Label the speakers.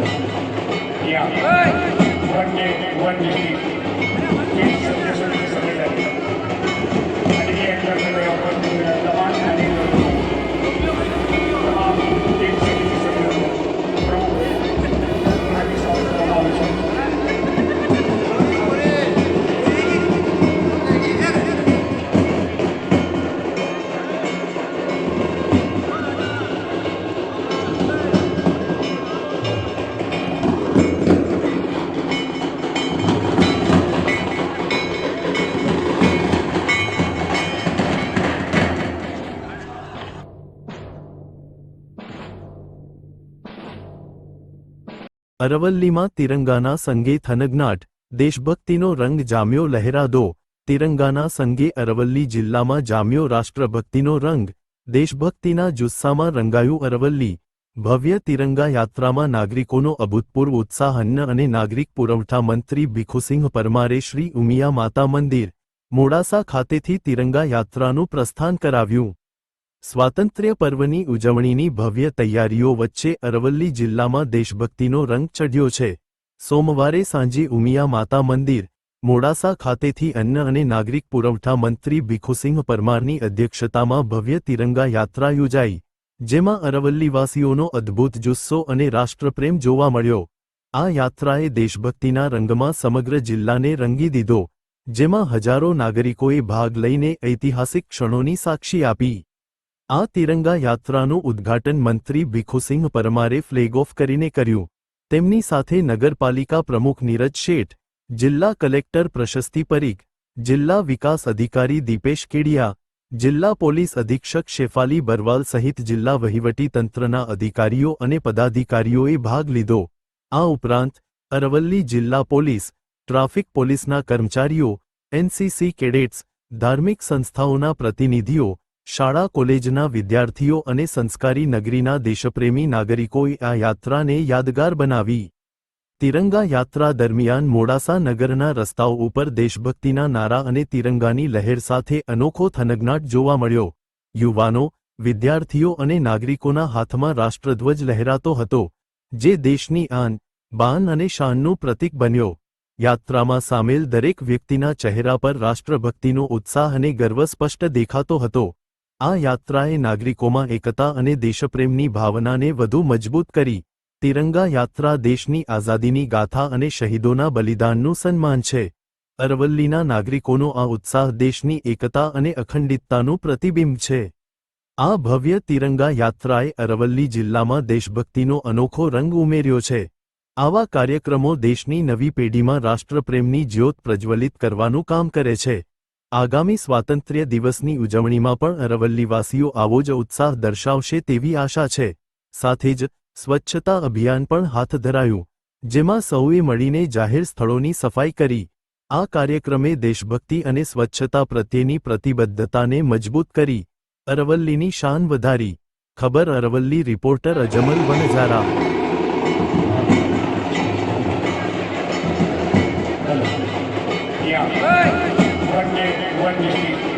Speaker 1: Yeah. One day, one day.
Speaker 2: અરવલ્લીમાં તિરંગાના સંગે થનગનાટ, દેશભક્તિનો રંગ જામ્યો લહેરાદો. તિરંગાના સંગે અરવલ્લી જિલ્લામાં જામ્યો રાષ્ટ્રભક્તિનો રંગ. દેશભક્તિના જુસ્સામાં રંગાયું અરવલ્લી. ભવ્ય તિરંગા યાત્રામાં નાગરિકોનો અભૂતપૂર્વ ઉત્સાહ અન્ન અને નાગરિક પુરવઠા મંત્રી ભીખુસિંહ પરમારે શ્રી ઉમિયા માતા મંદિર, મોડાસા ખાતેથી તિરંગા યાત્રાનું પ્રસ્થાન કરાવ્યું. સ્વાતંત્ર્ય પર્વની ઉજવણીની ભવ્ય તૈયારીઓ વચ્ચે અરવલ્લી જિલ્લામાં દેશભક્તિનો રંગ ચઢ્યો છે. સોમવારે સાંજે ઉમિયા માતા મંદિર, મોડાસા ખાતેથી અન્ન અને નાગરિક પુરવઠા મંત્રી ભીખુસિંહ પરમારની અધ્યક્ષતામાં ભવ્ય તિરંગા યાત્રા યોજાઈ, જેમાં અરવલ્લીવાસીઓનો અદ્ભુત જુસ્સો અને રાષ્ટ્રપ્રેમ જોવા મળ્યો. આ યાત્રાએ દેશભક્તિના રંગમાં સમગ્ર જિલ્લાને રંગી દીધો, જેમાં હજારો નાગરિકોએ ભાગ લઈને ઐતિહાસિક ક્ષણોની સાક્ષી આપી. આ તિરંગા યાત્રાનું ઉદ્ઘાટન મંત્રી ભીખુસિંહ પરમારે ફ્લેગ ઓફ કરીને કર્યું. તેમની સાથે નગરપાલિકા પ્રમુખ નીરજ શેઠ, જિલ્લા કલેક્ટર પ્રશસ્તિ પરીખ, જિલ્લા વિકાસ અધિકારી દીપેશ કેડિયા, જિલ્લા પોલીસ અધિક્ષક શેફાલી બરવાલ સહિત જિલ્લા વહીવટી તંત્રના અધિકારીઓ અને પદાધિકારીઓએ ભાગ લીધો. આ ઉપરાંત, અરવલ્લી જિલ્લા પોલીસ, ટ્રાફિક પોલીસના કર્મચારીઓ, એનસીસી કેડેટ્સ, ધાર્મિક સંસ્થાઓના પ્રતિનિધિઓ શાળા કોલેજના વિદ્યાર્થીઓ અને સંસ્કારી નગરીના દેશપ્રેમી નાગરિકોએ આ યાત્રાને યાદગાર બનાવી. તિરંગા યાત્રા દરમિયાન મોડાસા નગરના રસ્તાઓ ઉપર દેશભક્તિના નારા અને તિરંગાની લહેર સાથે અનોખો થનગનાટ જોવા મળ્યો. યુવાનો, વિદ્યાર્થીઓ અને નાગરિકોના હાથમાં રાષ્ટ્રધ્વજ લહેરાતો હતો, જે દેશની આન, બાન અને શાનનું પ્રતીક બન્યો. યાત્રામાં સામેલ દરેક વ્યક્તિના ચહેરા પર રાષ્ટ્રભક્તિનો ઉત્સાહ અને ગર્વ સ્પષ્ટ દેખાતો હતો. આ યાત્રાએ નાગરિકોમાં એકતા અને દેશપ્રેમની ભાવનાને વધુ મજબૂત કરી. તિરંગા યાત્રા દેશની આઝાદીની ગાથા અને શહીદોના બલિદાનનું સન્માન છે. અરવલ્લીના નાગરિકોનો આ ઉત્સાહ દેશની એકતા અને અખંડિતતાનું પ્રતિબિંબ છે. આ ભવ્ય તિરંગા યાત્રાએ અરવલ્લી જિલ્લામાં દેશભક્તિનો અનોખો રંગ ઉમેર્યો છે. આવા કાર્યક્રમો દેશની નવી પેઢીમાં રાષ્ટ્રપ્રેમની જ્યોત પ્રજ્વલિત કરવાનું કામ કરે છે. આગામી સ્વાતંત્ર્ય દિવસની ઉજવણીમાં પણ અરવલ્લીવાસીઓ આવો જ ઉત્સાહ દર્શાવશે તેવી આશા છે. સાથે જ સ્વચ્છતા અભિયાન પણ હાથ ધરાયું, જેમાં સૌએ મળીને જાહેર સ્થળોની સફાઈ કરી. આ કાર્યક્રમે દેશભક્તિ અને સ્વચ્છતા પ્રત્યેની પ્રતિબદ્ધતાને મજબૂત કરી. અરવલ્લીની શાન વધારી. ખબર Aravalli reporter Ajmal Vanjara
Speaker 1: Yeah. when we